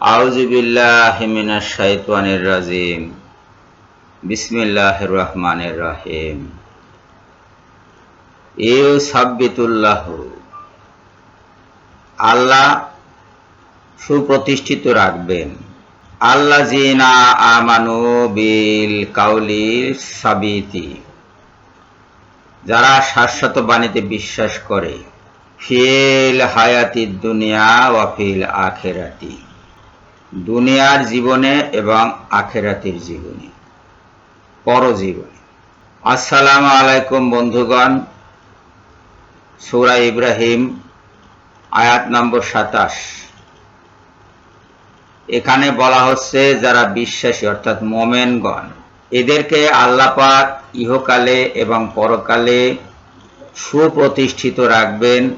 আউযু বিল্লাহি মিনাশ শাইতানির রাজিম। বিসমিল্লাহির রহমানির রহিম। ইউ সাব্বিতুল্লাহ আল্লাহ সুপ্রতিষ্ঠিত রাখবেন। আল্লাহ জিনা আমানু বিল কাউলি সাবিতি। যারা শাশ্বত বাণীতে বিশ্বাস করে, ফিল হায়াতি দুনিয়া ওয়াফিল আখেরাতি। দুনিয়ার জীবনে এবং আখেরাতির জীবনে, পরজীবনে। আসসালামু আলাইকুম বন্ধুগণ, সূরা ইব্রাহিম, আয়াত নম্বর সাতাশ। এখানে বলা হচ্ছে, যারা বিশ্বাসী, অর্থাৎ মোমেনগণ, এদেরকে আল্লাপাক ইহকালে এবং পরকালে সুপ্রতিষ্ঠিত রাখবেন,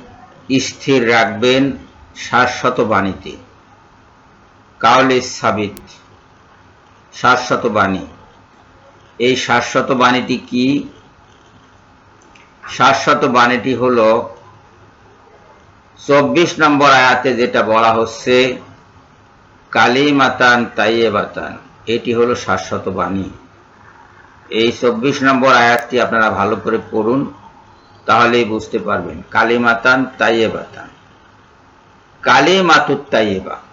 স্থির রাখবেন শাশ্বত বাণীতে। কাউলি সাবিত, শাশ্বত বাণী। এই শাশ্বত বাণীটি কি? শাশ্বত বাণীটি হল চব্বিশ নম্বর আয়াতে যেটা বলা হচ্ছে, কালিমাতান তাইয়েবাতান। এটি হলো শাশ্বত বাণী। এই চব্বিশ নম্বর আয়াতটি আপনারা ভালো করে পড়ুন, তাহলেই বুঝতে পারবেন। কালিমাতান তাইয়েবাতান। কালিমাতুর তাইয়েবা।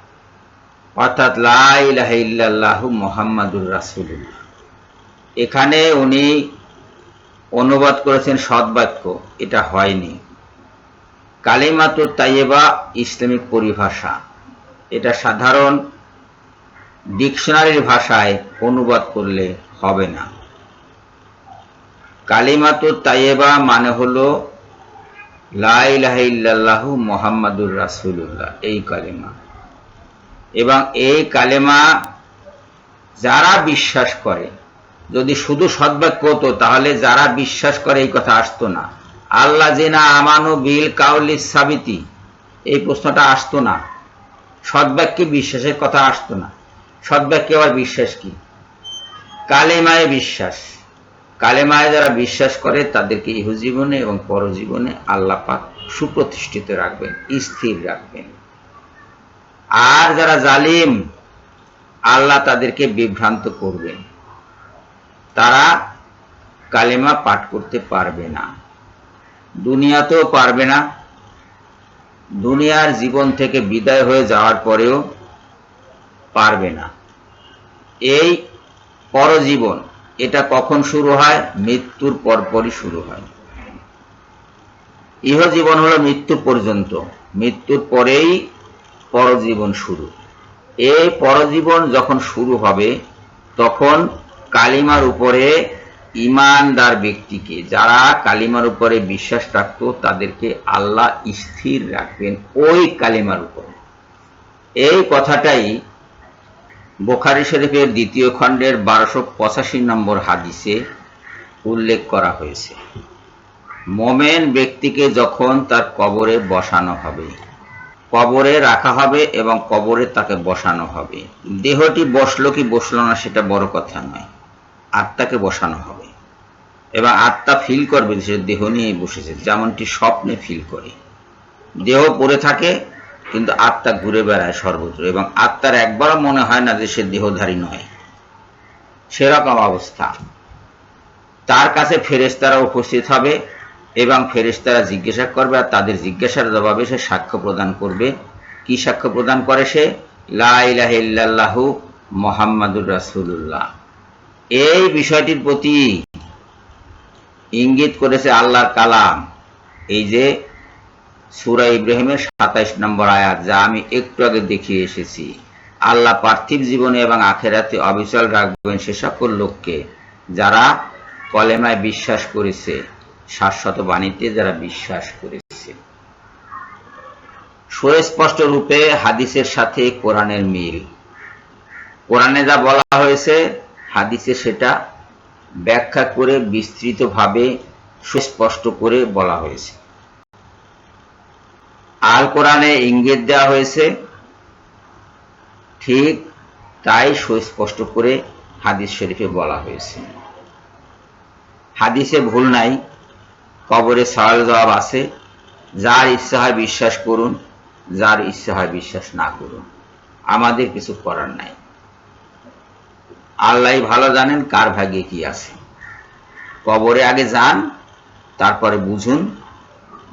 অর্থাৎ লাহ মোহাম্মদুর রাসুল্লাহ এখানে উনি অনুবাদ করেছেন সৎবাক্য এটা হয়নি। কালিমাতুর তাইয়েবা ইসলামিক পরিভাষা। এটা সাধারণ ডিকশনারির ভাষায় অনুবাদ করলে হবে না। কালিমাতুর তাইয়েবা মানে হলো লাইলাহ মোহাম্মদুর রাসুল্লাহ এই কালিমা। এবং এই কালেমা যারা বিশ্বাস করে, যদি শুধু সদ্বাক্য হতো, তাহলে যারা বিশ্বাস করে এই কথা আসতো না। আল্লাহ জেনা আমানু বিল কাউলি সাবিতি, এই প্রশ্নটা আসতো না। সদ্বাক্যে বিশ্বাসের কথা আসতো না। সদ্বাক্যে আবার বিশ্বাস কি? কালেমায় বিশ্বাস। কালেমায় যারা বিশ্বাস করে, তাদেরকে ইহজীবনে এবং পরজীবনে আল্লাহ পাক সুপ্রতিষ্ঠিত রাখবেন, স্থির রাখবেন। আর যারা জালিম, আল্লাহ তাদেরকে বিভ্রান্ত করবেন তারা কালেমা পাঠ করতে পারবে না। দুনিয়াতেও পারবে না। দুনিয়ার জীবন থেকে বিদায় হয়ে যাওয়ার পরেও পারবে না। এই পরজীবন, এটা কখন শুরু হয়? মৃত্যুর পরপরই শুরু হয়। ইহজীবন হলো মৃত্যু পর্যন্ত। মৃত্যুর পরেই পরজীবন শুরু। এই পরজীবন যখন শুরু হবে, তখন কালিমার উপরে ইমানদার ব্যক্তিকে, যারা কালিমার উপরে বিশ্বাস রাখত, তাদেরকে আল্লাহ স্থির রাখবেন ওই কালিমার উপরে। এই কথাটাই বোখারি শরীফের দ্বিতীয় খণ্ডের বারোশো পঁচাশি নম্বর হাদিসে উল্লেখ করা হয়েছে। মোমেন ব্যক্তিকে যখন তার কবরে বসানো হবে কবরে রাখা হবে এবং কবরে তাকে বসানো হবে। দেহটি বসল কি বসল না সেটা বড় কথা নয়। আত্মাকে বসানো হবে। এবং আত্মা ফিল করবে সে দেহ নিয়ে বসেছে, যেমনটি স্বপ্নে ফিল করে। দেহ পড়ে থাকে, কিন্তু আত্মা ঘুরে বেড়ায় সর্বত্র এবং আত্মার একবারও মনে হয় না যে সে দেহধারী নয়। সেরকম অবস্থা। তার কাছে ফেরেস্তারা উপস্থিত হবে। এবং ফেরেস্তারা জিজ্ঞাসা করবে আর তাদের জিজ্ঞাসার জবাবে সে সাক্ষ্য প্রদান করবে। কি সাক্ষ্য প্রদান করে সে? লাহু মোহাম্মদুর রাসুল্লাহ এই বিষয়টির প্রতি ইঙ্গিত করেছে আল্লাহর কালাম। এই যে সুরা ইব্রাহিমের সাতাইশ নম্বর আয়াত, যা আমি একটু আগে দেখিয়ে এসেছি। আল্লাহ পার্থিব জীবনে এবং আখেরাতে অবিচল রাখবেন সে সকল লোককে যারা কলেমায় বিশ্বাস করেছে। শাশ্বত বাণীতে যারা বিশ্বাস করেছে। সুস্পষ্ট রূপে হাদিসের সাথে কোরআনের মিল। কোরআনে যা বলা হয়েছে, হাদিসে সেটা ব্যাখ্যা করে বিস্তৃতভাবে সুস্পষ্ট করে বলা হয়েছে। আল কোরআনে ইঙ্গিত দেওয়া হয়েছে, ঠিক তাই সুস্পষ্ট করে হাদিস শরীফে বলা হয়েছে। হাদিসে ভুল নাই কবরে সওয়াল জবাব আছে, যার ইচ্ছা হয় বিশ্বাস করুন, যার ইচ্ছা হয় বিশ্বাস না করুন। আমাদের কিছু করার নাই। আল্লাহ ভালো জানেন কার ভাগ্যে কি আছে। কবরে আগে যান, তারপরে বুঝুন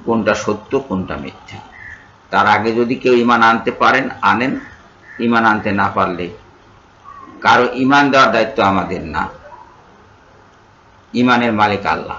কোনটা সত্য, কোনটা মিথ্যা। তার আগে যদি কেউ ইমান আনতে পারেন, আনেন। ইমান আনতে না পারলে কারও ইমান দেওয়ার দায়িত্ব আমাদের না। ইমানের মালিক আল্লাহ।